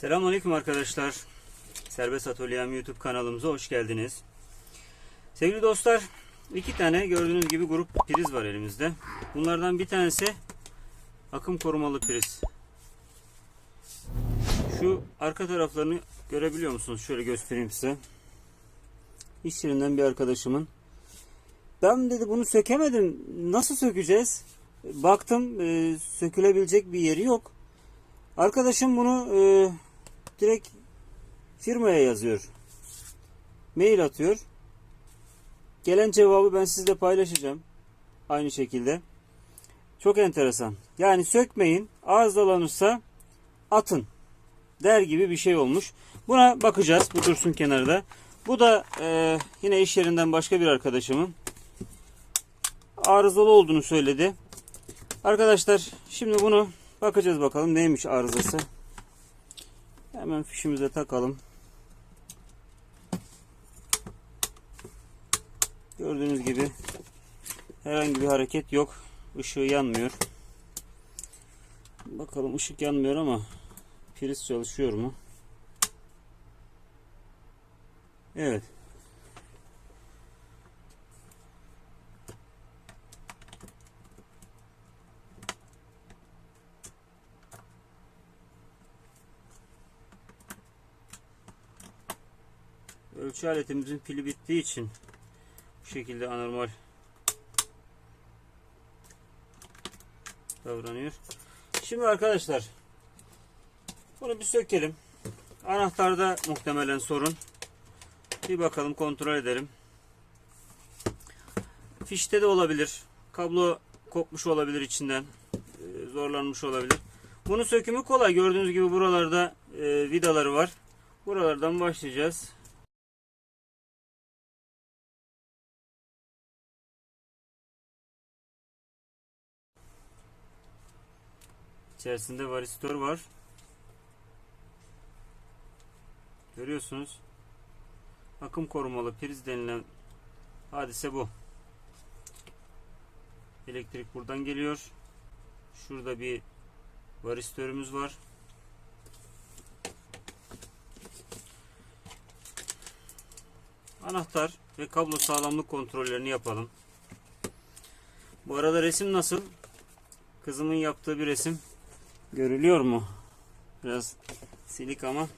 Selamünaleyküm arkadaşlar. Serbest Atölyem YouTube kanalımıza hoş geldiniz. Sevgili dostlar, iki tane gördüğünüz gibi grup priz var elimizde. Bunlardan bir tanesi akım korumalı priz. Şu arka taraflarını görebiliyor musunuz? Şöyle göstereyim size. İş yerinden bir arkadaşımın. Ben dedi bunu sökemedim. Nasıl sökeceğiz? Baktım e, sökülebilecek bir yeri yok. Arkadaşım bunu e, direkt firmaya yazıyor. Mail atıyor. Gelen cevabı ben sizle paylaşacağım. Aynı şekilde. Çok enteresan. Yani sökmeyin. Arızalanırsa atın. Der gibi bir şey olmuş. Buna bakacağız. Bu dursun kenarda. Bu da e, yine iş yerinden başka bir arkadaşımın arızalı olduğunu söyledi. Arkadaşlar şimdi bunu bakacağız bakalım neymiş arızası. Hemen fişimize takalım. Gördüğünüz gibi herhangi bir hareket yok. Işığı yanmıyor. Bakalım ışık yanmıyor ama priz çalışıyor mu? Evet. Ölçü aletimizin pili bittiği için bu şekilde anormal davranıyor. Şimdi arkadaşlar bunu bir sökelim. Anahtarda muhtemelen sorun. Bir bakalım kontrol edelim. Fişte de olabilir. Kablo kopmuş olabilir içinden. Ee, Zorlanmış olabilir. Bunun sökümü kolay. Gördüğünüz gibi buralarda e, vidaları var. Buralardan başlayacağız. İçerisinde varistor var. Görüyorsunuz. Akım korumalı priz denilen hadise bu. Elektrik buradan geliyor. Şurada bir varistörümüz var. Anahtar ve kablo sağlamlık kontrollerini yapalım. Bu arada resim nasıl? Kızımın yaptığı bir resim. Görülüyor mu? Biraz silik ama.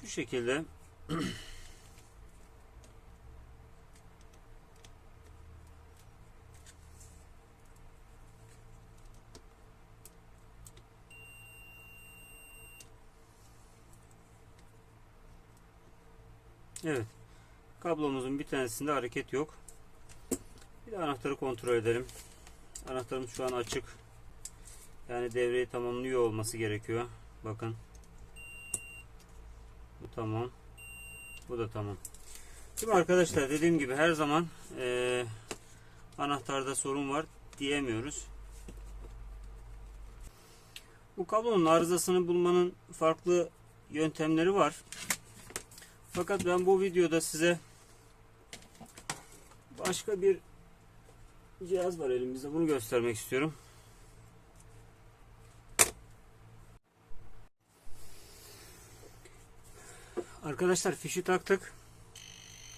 Şu şekilde Evet. Kablomuzun bir tanesinde hareket yok. Bir de anahtarı kontrol edelim. Anahtarımız şu an açık. Yani devreyi tamamlıyor olması gerekiyor. Bakın. Bu tamam. Bu da tamam. Şimdi arkadaşlar dediğim gibi her zaman eee anahtarda sorun var diyemiyoruz. Bu kablonun arızasını bulmanın farklı yöntemleri var. Fakat ben bu videoda size başka bir cihaz var elimizde. Bunu göstermek istiyorum. Arkadaşlar fişi taktık.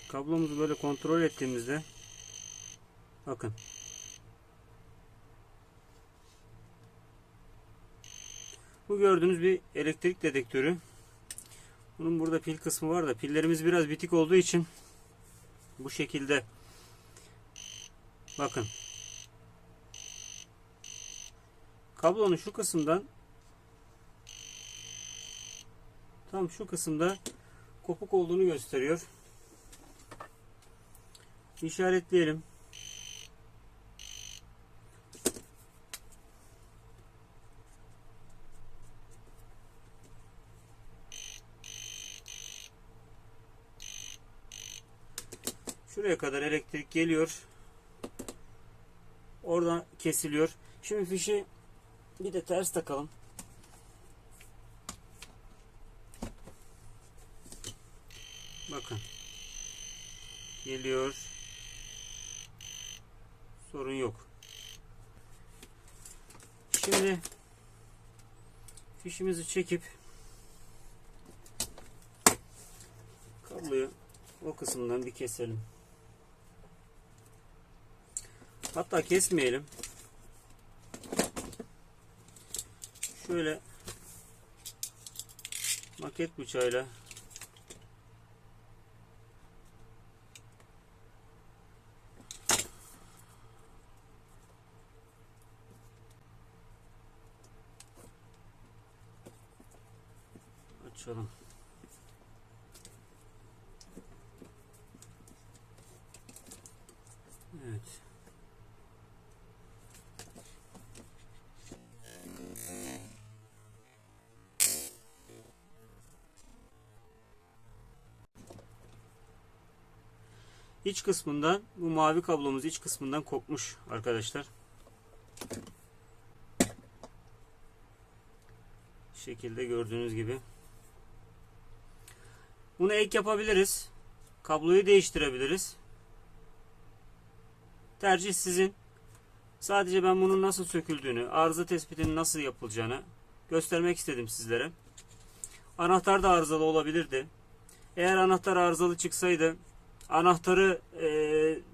Kablomuzu böyle kontrol ettiğimizde bakın Bu gördüğünüz bir elektrik dedektörü. Bunun burada pil kısmı var da pillerimiz biraz bitik olduğu için bu şekilde bakın kablonun şu kısımdan tam şu kısımda kopuk olduğunu gösteriyor. İşaretleyelim. Şuraya kadar elektrik geliyor. Oradan kesiliyor. Şimdi fişi bir de ters takalım. Bakın. Geliyor. Sorun yok. Şimdi fişimizi çekip kabloyu o kısımdan bir keselim. Hatta kesmeyelim. Şöyle maket bıçağıyla açalım. İç kısmından bu mavi kablomuz iç kısmından kopmuş arkadaşlar. şekilde gördüğünüz gibi. Bunu ek yapabiliriz. Kabloyu değiştirebiliriz. Tercih sizin. Sadece ben bunun nasıl söküldüğünü, arıza tespitinin nasıl yapılacağını göstermek istedim sizlere. Anahtar da arızalı olabilirdi. Eğer anahtar arızalı çıksaydı anahtarı e,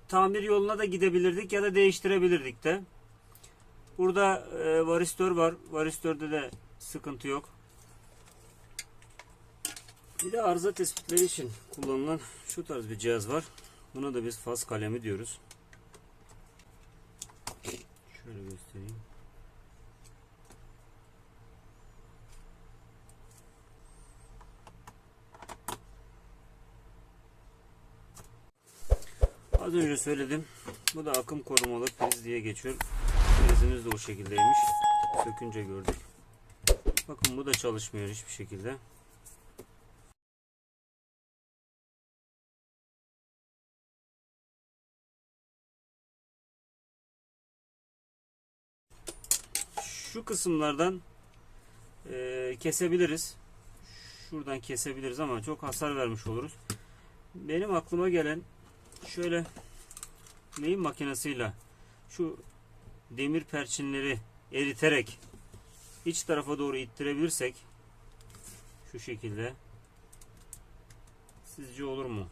tamir yoluna da gidebilirdik ya da değiştirebilirdik de. Burada e, varistör var. Varistörde de sıkıntı yok. Bir de arıza tespitleri için kullanılan şu tarz bir cihaz var. Buna da biz faz kalemi diyoruz. Şöyle göstereyim. Az önce söyledim. Bu da akım korumalı priz diye geçiyor. Prizimiz de o şekildeymiş. Sökünce gördük. Bakın bu da çalışmıyor hiçbir şekilde. Şu kısımlardan e, kesebiliriz. Şuradan kesebiliriz ama çok hasar vermiş oluruz. Benim aklıma gelen şöyle neyin makinesiyle şu demir perçinleri eriterek iç tarafa doğru ittirebilirsek şu şekilde sizce olur mu?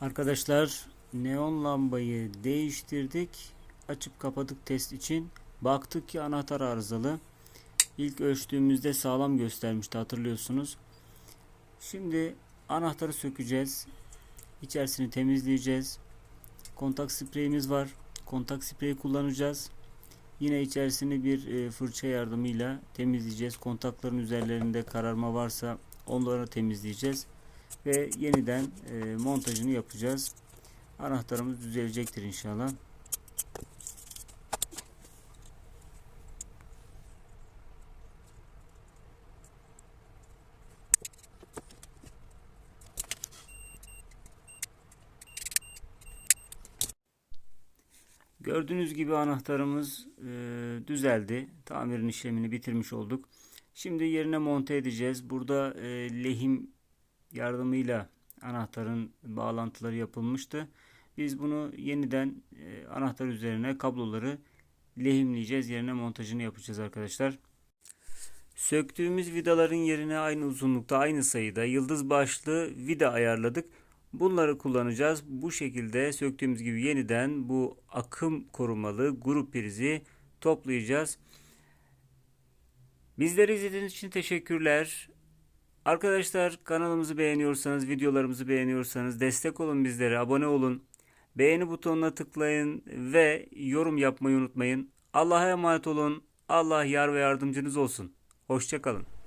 Arkadaşlar neon lambayı değiştirdik. Açıp kapadık test için. Baktık ki anahtar arızalı. İlk ölçtüğümüzde sağlam göstermişti hatırlıyorsunuz. Şimdi anahtarı sökeceğiz. İçerisini temizleyeceğiz. kontak spreyimiz var. Kontak spreyi kullanacağız. Yine içerisini bir e, fırça yardımıyla temizleyeceğiz. Kontakların üzerlerinde kararma varsa onları temizleyeceğiz. Ve yeniden e, montajını yapacağız. Anahtarımız düzelecektir inşallah. Gördüğünüz gibi anahtarımız e, düzeldi. Tamirin işlemini bitirmiş olduk. Şimdi yerine monte edeceğiz. Burada e, lehim yardımıyla anahtarın bağlantıları yapılmıştı. Biz bunu yeniden e, anahtar üzerine kabloları lehimleyeceğiz. Yerine montajını yapacağız arkadaşlar. Söktüğümüz vidaların yerine aynı uzunlukta, aynı sayıda yıldız başlı vida ayarladık. Bunları kullanacağız. Bu şekilde söktüğümüz gibi yeniden bu akım korumalı grup prizi toplayacağız. Bizleri izlediğiniz için teşekkürler. Arkadaşlar kanalımızı beğeniyorsanız, videolarımızı beğeniyorsanız destek olun bizlere, abone olun. Beğeni butonuna tıklayın ve yorum yapmayı unutmayın. Allah'a emanet olun. Allah yar ve yardımcınız olsun. Hoşçakalın.